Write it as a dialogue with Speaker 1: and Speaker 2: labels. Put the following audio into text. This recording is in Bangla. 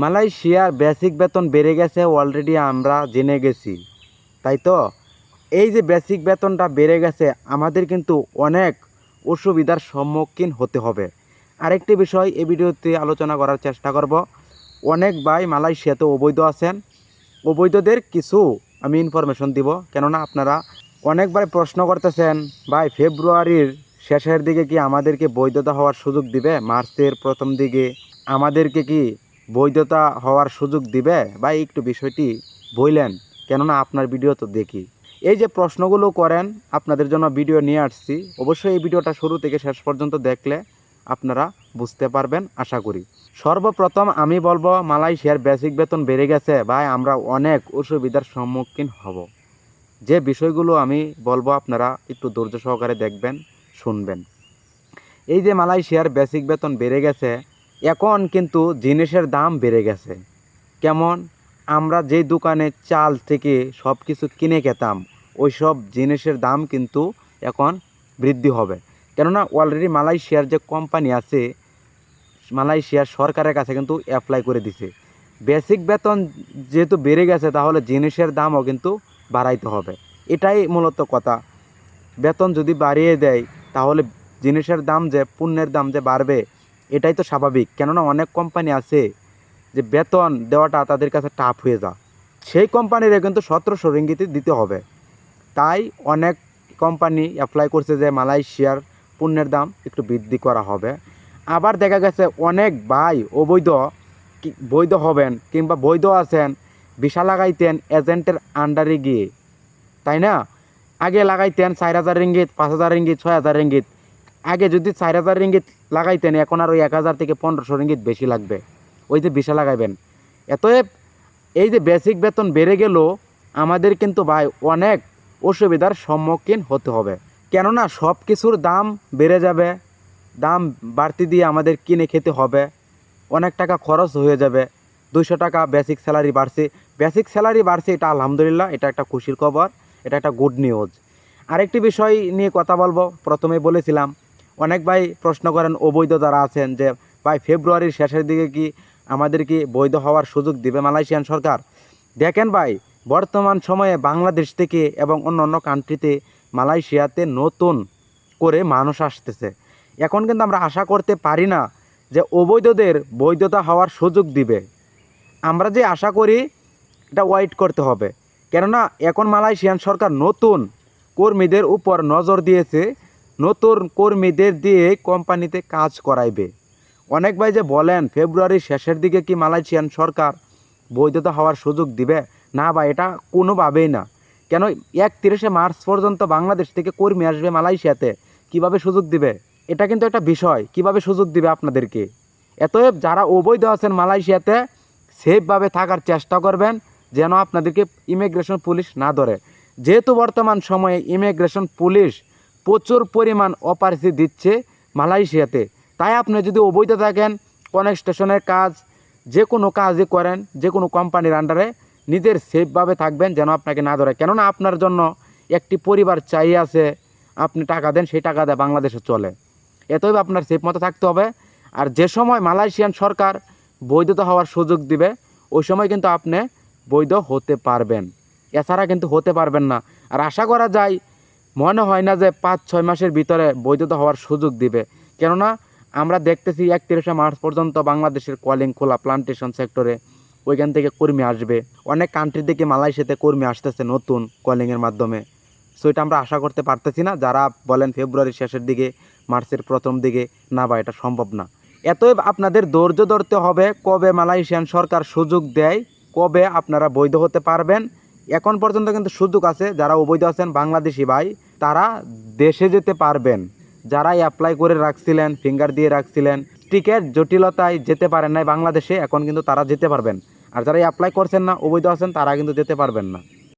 Speaker 1: মালয়েশিয়ার বেসিক বেতন বেড়ে গেছে অলরেডি আমরা জেনে গেছি, তাই তো? এই যে বেসিক বেতনটা বেড়ে গেছে, আমাদের কিন্তু অনেক অসুবিধার সম্মুখীন হতে হবে। আরেকটি বিষয়, এই ভিডিওতে আলোচনা করার চেষ্টা করব। অনেক ভাই মালয়েশিয়াতে অবৈধ আছেন। অবৈধদের কিছু আমি ইনফরমেশন দিব, কেননা আপনারা অনেকবার প্রশ্ন করতেছেন, ভাই, ফেব্রুয়ারির শেষের দিকে কি আমাদেরকে বৈধতা হওয়ার সুযোগ দিবে? মার্চের প্রথম দিকে আমাদেরকে কি বৈধতা হওয়ার সুযোগ দিবে? বা একটু বিষয়টি বললেন কেননা আপনার ভিডিও তো দেখি। এই যে প্রশ্নগুলো করেন, আপনাদের জন্য ভিডিও নিয়ে আসছি। অবশ্যই এই ভিডিওটা শুরু থেকে শেষ পর্যন্ত দেখলে আপনারা বুঝতে পারবেন, আশা করি। সর্বপ্রথম আমি বলব, মালয়েশিয়ার বেসিক বেতন বেড়ে গেছে। ভাই, আমরা অনেক অসুবিধার সম্মুখীন হব। যে বিষয়গুলো আমি বলব, আপনারা একটু ধৈর্য সহকারে দেখবেন, শুনবেন। এই যে মালয়েশিয়ার বেসিক বেতন বেড়ে গেছে এখন কিন্তু জিনিসের দাম বেড়ে গেছে। কেমন? আমরা যেই দোকানে চাল থেকে সব কিছু কিনে খেতাম ওই সব জিনিসের দাম কিন্তু এখন বৃদ্ধি হবে। কেননা অলরেডি মালয়েশিয়ার যে কোম্পানি আছে, মালয়েশিয়ার সরকারের কাছে কিন্তু অ্যাপ্লাই করে দিছে। বেসিক বেতন যেহেতু বেড়ে গেছে, তাহলে জিনিসের দামও কিন্তু বাড়াইতে হবে। এটাই মূলত কথা। বেতন যদি বাড়িয়ে দেয়, তাহলে জিনিসের দাম যে, পণ্যের দাম যে বাড়বে এটাই তো স্বাভাবিক। কেননা অনেক কোম্পানি আছে যে বেতন দেওয়াটা তাদের কাছে টাফ হয়ে যা সেই কোম্পানিরে কিন্তু সতেরোশো রিঙ্গিতে দিতে হবে। তাই অনেক কোম্পানি অ্যাপ্লাই করছে যে মালয়েশিয়ার পণ্যের দাম একটু বৃদ্ধি করা হবে। আবার দেখা গেছে অনেক ভাই অবৈধ বৈধ হবেন কিংবা বৈধ আছেন, ভিসা লাগাইতেন এজেন্টের আন্ডারে গিয়ে। তাই না? আগে লাগাইতেন চার হাজার রিঙ্গিত, পাঁচ হাজার রিঙ্গিত, ছয় হাজার রিঙ্গিত। আগে যদি চার হাজার রিঙ্গিত লাগাইতেন, এখন আর ওই এক হাজার থেকে পনেরোশো রিঙ্গিত বেশি লাগবে। ওই যে বিশা লাগাইবেন। এতএব এই যে বেসিক বেতন বেড়ে গেল, আমাদের কিন্তু ভাই অনেক অসুবিধার সম্মুখীন হতে হবে। কেননা সব কিছুর দাম বেড়ে যাবে, দাম বাড়তি দিয়ে আমাদের কিনে খেতে হবে, অনেক টাকা খরচ হয়ে যাবে, দুইশো টাকা বেসিক স্যালারি বাড়ছে। বেসিক স্যালারি বাড়ছে, এটা আলহামদুলিল্লাহ, এটা একটা খুশির খবর, এটা একটা গুড নিউজ আরেকটি বিষয় নিয়ে কথা বলব প্রথমেই বলেছিলাম অনেক ভাই প্রশ্ন করেন, অবৈধ যারা আছেন যে ভাই ফেব্রুয়ারির শেষের দিকে কি আমাদের কি বৈধ হওয়ার সুযোগ দিবে মালয়েশিয়ান সরকার? দেখেন ভাই, বর্তমান সময়ে বাংলাদেশ থেকে এবং অন্য অন্য কান্ট্রিতে মালয়েশিয়াতে নতুন করে মানুষ আসতেছে। এখন কিন্তু আমরা আশা করতে পারি না যে অবৈধদের বৈধতা হওয়ার সুযোগ দিবে। আমরা যে আশা করি, এটা ওয়াইট করতে হবে। কেননা এখন মালয়েশিয়ান সরকার নতুন কর্মীদের উপর নজর দিয়েছে নতুন কর্মীদের দিয়ে কোম্পানিতে কাজ করাইবে। অনেক ভাই যে বলেন, ফেব্রুয়ারির শেষের দিকে কি মালয়েশিয়ান সরকার বৈধতা হওয়ার সুযোগ দিবে? না বা এটা কোনোভাবেই না। কেন একত্রিশে মার্চ পর্যন্ত বাংলাদেশ থেকে কর্মী আসবে মালয়েশিয়াতে? কীভাবে সুযোগ দিবে? এটা কিন্তু একটা বিষয়। কীভাবে সুযোগ দিবে আপনাদেরকে? এতএব যারা অবৈধ আছেন মালয়েশিয়াতে, সেফভাবে থাকার চেষ্টা করবেন যেন আপনাদেরকে ইমিগ্রেশন পুলিশ না ধরে। যেহেতু বর্তমান সময়ে ইমিগ্রেশন পুলিশ প্রচুর পরিমাণ অপারেসি দিচ্ছে মালয়েশিয়াতে। তাই আপনি যদি অবৈধ থাকেন কনস্ট্রাকশনের কাজ, যে কোনো কাজই করেন, যে কোনো কোম্পানির আন্ডারে নিজের সেফভাবে থাকবেন যেন আপনাকে না ধরে। কেননা আপনার জন্য একটি পরিবার চাই আছে, আপনি টাকা দেন, সেই টাকা দেয় বাংলাদেশে চলে। এতই আপনার সেফ মতো থাকতে হবে। আর যে সময় মালয়েশিয়ান সরকার বৈধতা হওয়ার সুযোগ দিবে, ওই সময় কিন্তু আপনি বৈধ হতে পারবেন। এছাড়া কিন্তু হতে পারবেন না। আর আশা করা যায় মনে হয় না যে পাঁচ, ছয় মাসের ভিতরে বৈধতা হওয়ার সুযোগ দিবে। কেননা আমরা দেখতেছি একত্রিশে মার্চ পর্যন্ত বাংলাদেশের কলিং খোলা প্লান্টেশন সেক্টরে ওইখান থেকে কর্মী আসবে। অনেক কান্ট্রি থেকে মালয়েশিয়াতে কর্মী আসতেছে নতুন কলিংয়ের মাধ্যমে। সো এটা আমরা আশা করতে পারতেছি না। যারা বলেন ফেব্রুয়ারির শেষের দিকে, মার্চের প্রথম দিকে, না বা এটা সম্ভব না। এতএব আপনাদের ধৈর্য ধরতে হবে কবে মালয়েশিয়ান সরকার সুযোগ দেয়, কবে আপনারা বৈধ হতে পারবেন। এখন পর্যন্ত কিন্তু সুযোগ আছে, যারা অবৈধ আছেন, বাংলাদেশি ভাই তারা দেশে যেতে পারবেন। যারা অ্যাপ্লাই করে রাখছিলেন ফিঙ্গার দিয়ে রাখছিলেন টিকিট জটিলতায় যেতে পারেন নাই বাংলাদেশে, এখন কিন্তু তারা যেতে পারবেন। আর যারা অ্যাপ্লাই করছেন না, অবৈধ আছেন, তারা কিন্তু যেতে পারবেন না।